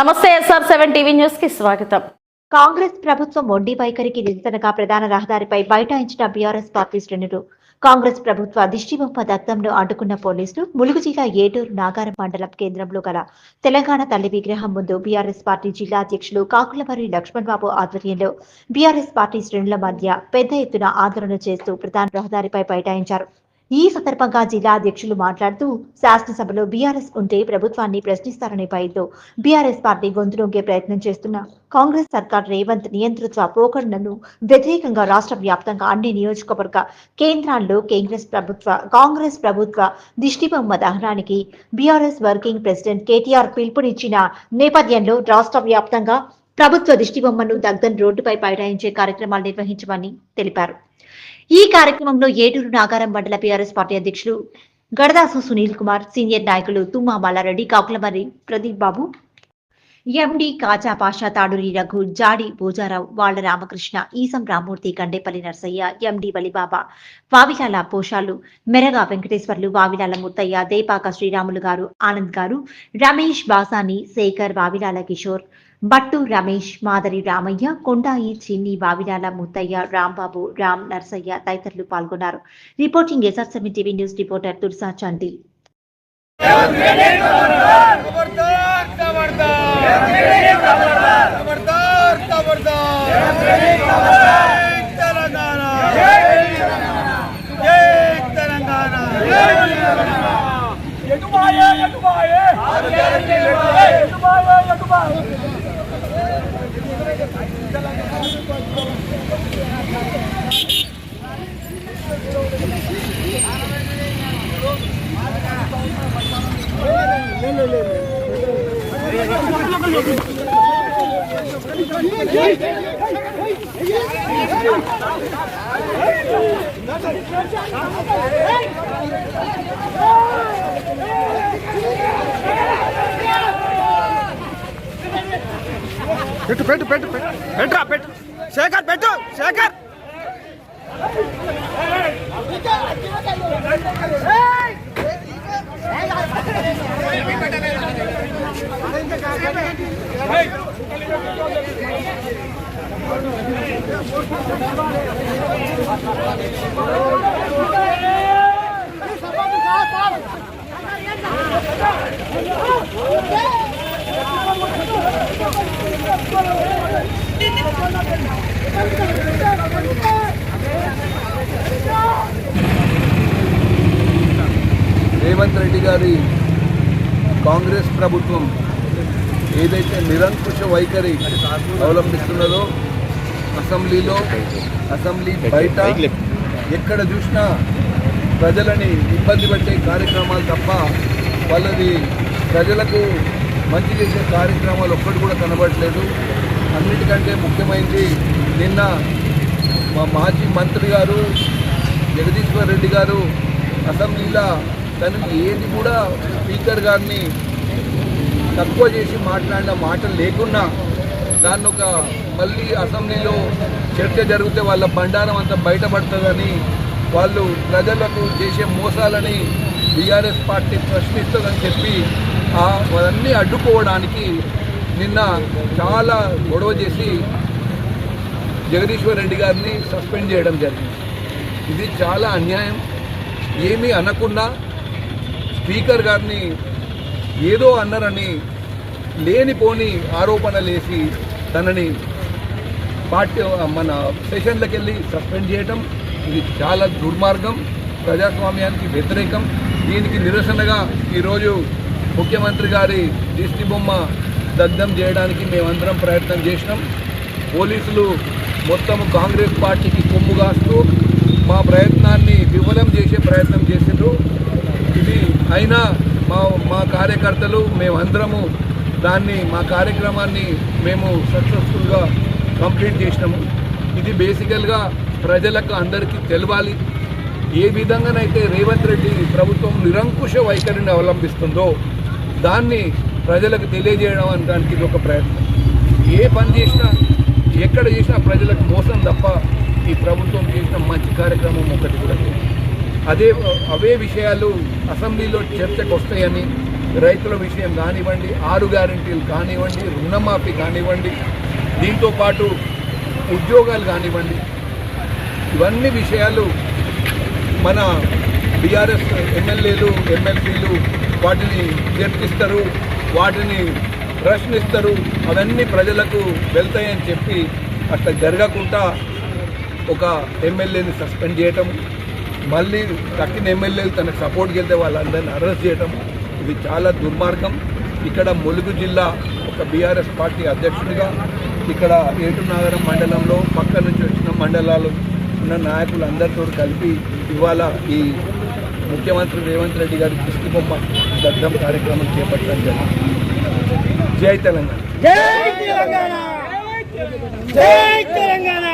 నమస్తే SR seven TV న్యూస్కి స్వాగతం. కాంగ్రెస్ ప్రభుత్వం మొండి వైఖరికి నిరసనగా ప్రధాన రహదారిపై బైఠాయించిన బీఆర్ఎస్ పార్టీ శ్రేణులు. కాంగ్రెస్ ప్రభుత్వ దిష్టిబొమ్మ దత్తంను అడ్డుకున్న పోలీసులు ములుగు జిల్లా ఏటూరు నాగారం మండలం కేంద్రంలో గల తెలంగాణ తల్లి విగ్రహం ముందు బీఆర్ఎస్ పార్టీ జిల్లా అధ్యక్షులు కాకులవరి లక్ష్మణ్ బాబు ఆధ్వర్యంలో బీఆర్ఎస్ పార్టీ శ్రేణుల మధ్య పెద్ద ఎత్తున ఆందోళన చేస్తూ ప్రధాన రహదారిపై బైఠాయించారు. ఈ సందర్భంగా జిల్లా అధ్యక్షులు మాట్లాడుతూ శాసనసభలో బీఆర్ఎస్ ఉంటే ప్రభుత్వాన్ని ప్రశ్నిస్తారనే భయంతో బీఆర్ఎస్ పార్టీ గొంతు నొక్కే ప్రయత్నం చేస్తున్న కాంగ్రెస్ సర్కార్ రేవంత్ నియంతృత్వ పోకడలను వ్యతిరేకంగా రాష్ట్ర వ్యాప్తంగా అన్ని నియోజకవర్గ కేంద్రాల్లో కాంగ్రెస్ ప్రభుత్వ కాంగ్రెస్ ప్రభుత్వ దిష్టిబొమ్మ దహనానికి బీఆర్ఎస్ వర్కింగ్ ప్రెసిడెంట్ కేటీఆర్ పిలుపునిచ్చిన నేపథ్యంలో రాష్ట్ర వ్యాప్తంగా ప్రభుత్వ దిష్టిబొమ్మను దగ్ధం రోడ్డుపై బైఠాయించే కార్యక్రమాలు నిర్వహించమని తెలిపారు. ఈ కార్యక్రమంలో ఏటూరు నాగారం మండల బీఆర్ఎస్ పార్టీ అధ్యక్షులు గడదాసు సునీల్ కుమార్ సీనియర్ నాయకులు తుమ్మా మల్లారెడ్డి కాకులమర్రి ప్రదీప్ బాబు ఎండి కాజా పాషా తాడూరి రఘు జాడి భోజారావు వాళ్ళ రామకృష్ణ ఈసం రామూర్తి గండేపల్లి నర్సయ్య ఎండి బలిబాబా వావిలాల పోషాలు మెరగా వెంకటేశ్వర్లు వావిలాల ముత్తయ్య దేపాక శ్రీరాములు గారు ఆనంద్ గారు రమేష్ బాసాని శేఖర్ వావిలాల కిషోర్ బట్టు రమేష్ మాదరి రామయ్య కొండాయి చిన్ని బావిరాల ముత్తయ్య రాంబాబు రామ్ నర్సయ్య తదితరులు పాల్గొన్నారు. Reporting SR TV news reporter తుర్సా చండి ఎటు బాయే ఎటు బాయే నాకు పెట్టు పెట్టు పెట్టు పెట్టు. పెట్టురా పెట్టు. శేఖర్ పెట్టు శేఖర్. Hey! రేవంత్ రెడ్డి గారి కాంగ్రెస్ ప్రభుత్వం ఏదైతే నిరంకుశ వైఖరి అవలంబిస్తున్నదో అసెంబ్లీలో అసెంబ్లీ బయట ఎక్కడ చూసినా ప్రజలని ఇబ్బంది పెట్టే కార్యక్రమాలు తప్ప వాళ్ళది ప్రజలకు మంచి చేసే కార్యక్రమాలు ఒక్కటి కూడా కనబడట్లేదు అన్నిటికంటే ముఖ్యమైనది నిన్న మా మాజీ మంత్రి గారు జగదీశ్వర్ రెడ్డి గారు అసెంబ్లీలో తను ఏది కూడా స్పీకర్ గారిని తక్కువ చేసి మాట్లాడిన మాటలు లేకున్నా దాన్ని ఒక మళ్ళీ అసెంబ్లీలో చర్చ జరిగితే వాళ్ళ బండారం అంతా బయటపడుతుందని వాళ్ళు ప్రజలకు చేసే మోసాలని బీఆర్ఎస్ పార్టీ ప్రశ్నిస్తుందని చెప్పి అవన్నీ అడ్డుకోవడానికి నిన్న చాలా గొడవ చేసి జగదీశ్వర్ రెడ్డి గారిని సస్పెండ్ చేయడం జరిగింది. ఇది చాలా అన్యాయం. ఏమీ అనకుండా స్పీకర్ గారిని ఏదో అన్నారని లేనిపోని ఆరోపణలు వేసి తనని పార్టీ మన సెషన్లకు వెళ్ళి సస్పెండ్ చేయటం ఇది చాలా దుర్మార్గం ప్రజాస్వామ్యానికి వ్యతిరేకం. దీనికి నిరసనగా ఈరోజు ముఖ్యమంత్రి గారి దిష్టి బొమ్మ దగ్ధం చేయడానికి మేమందరం ప్రయత్నం చేసినాం. పోలీసులు మొత్తం కాంగ్రెస్ పార్టీకి కొమ్ము కాస్తూ మా ప్రయత్నాన్ని విఫలం చేసే ప్రయత్నం చేసిండ్రు. ఇది అయినా మా మా కార్యకర్తలు మేమందరము దాన్ని మా కార్యక్రమాన్ని మేము సక్సెస్ఫుల్గా కంప్లీట్ చేసినాము. ఇది బేసికల్గా ప్రజలకు అందరికీ తెలవాలి. ఏ విధంగానైతే రేవంత్ రెడ్డి ప్రభుత్వం నిరంకుశ వైఖరిని అవలంబిస్తుందో దాన్ని ప్రజలకు తెలియజేయడం అనడానికి ఇది ఒక ప్రయత్నం. ఏ పని చేసినా ఎక్కడ చేసినా ప్రజలకు మోసం తప్ప ఈ ప్రభుత్వం చేసిన మంచి కార్యక్రమం ఒకటి కూడా అదే అవే విషయాలు అసెంబ్లీలో చర్చకు వస్తాయని రైతుల విషయం కానివ్వండి ఆరు గ్యారంటీలు కానివ్వండి రుణమాఫీ కానివ్వండి దీంతో పాటు ఉద్యోగాలు కానివ్వండి ఇవన్నీ విషయాలు మన బీఆర్ఎస్ ఎమ్మెల్యేలు ఎమ్మెల్సీలు వాటిని చర్చిస్తారు. వాటిని ప్రశ్నిస్తారు. అవన్నీ ప్రజలకు వెళ్తాయని చెప్పి అట్లా జరగకుండా ఒక ఎమ్మెల్యేని సస్పెండ్ చేయటం మళ్ళీ తక్కిన ఎమ్మెల్యేలు తనకు సపోర్ట్కి వెళ్తే వాళ్ళందరినీ అరెస్ట్ చేయటం ఇది చాలా దుర్మార్గం. ఇక్కడ ములుగు జిల్లా ఒక బీఆర్ఎస్ పార్టీ అధ్యక్షుడిగా ఇక్కడ ఏటునగరం మండలంలో పక్క నుంచి వచ్చిన మండలాలు ఉన్న నాయకులందరితో కలిపి ఇవాళ ఈ ముఖ్యమంత్రి రేవంత్ రెడ్డి గారి దృష్టి బొమ్మ దగ్ధం కార్యక్రమం చేపట్టడం జరిగింది. జై తెలంగాణ. జై తెలంగాణ! జై తెలంగాణ!